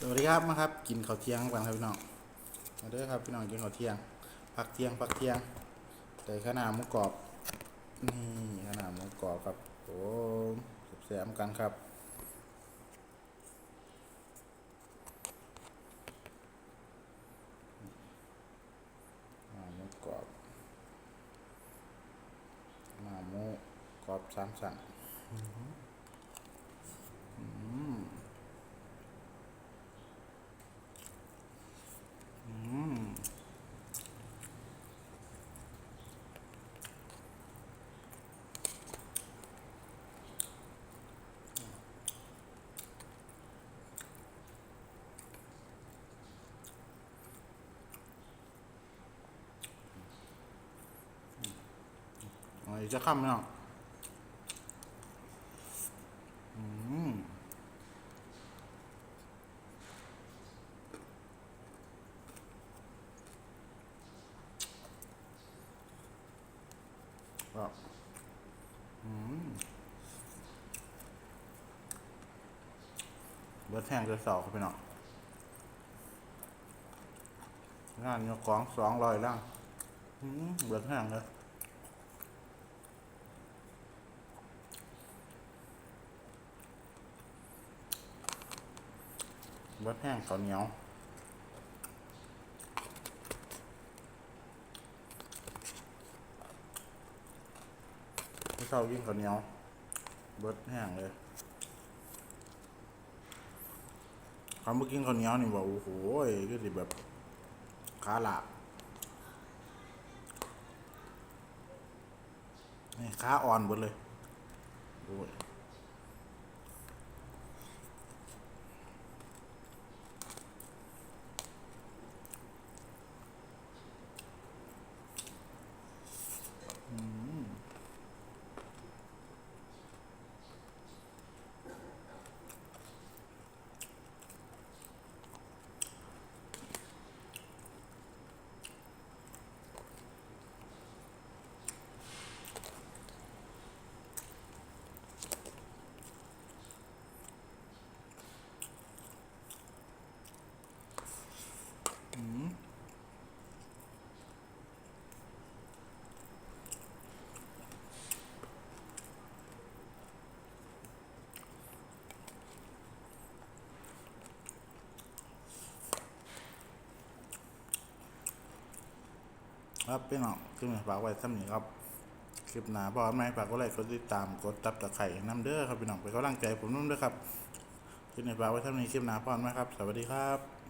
สวัสดีครับมาครับ กินข้าวเที่ยงกันครับพี่น้องมาเด้อครับพี่น้องกินข้าวเที่ยงพักเที่ยงพักเที่ยงใส่ข้าวหน้าหมูกรอบนี่ข้าวหน้าหมูกรอบครับโอ้แซ่บกันครับหมูกรอบข้าหมูกรอบสามสั่น อะไรจะข้ามไหมเนาะอืมครับอืมเบิร์ดแห้งจะสอบเข้าไปเนาะงานยของสองร้อยล่างอืมเบิร์ดแห้งเลย เบิดแห้งข้าวเหนียวไม่ชอบกินข้าวเหนียว เบิดแห้งเลยคำเมื่อกินข้าวเหนียวนี่บอกโอ้โหก็สิแบบขาหลาบนี่ขาอ่อนหมดเลยโอ้ย ครับพี่น้องคือฝากไว้ซ้ำนี้ครับคลิปหน้าพอไหมฝากกดไลค์กดติดตามกดตับตะไคร่น้ำเด้อครับพี่น้องไปกำลังใจผมนุ่มด้วยครับคลิปนี้ฝากไว้ซ้ำนี้คลิปหน้าพอไหมครับ สวัสดีครับ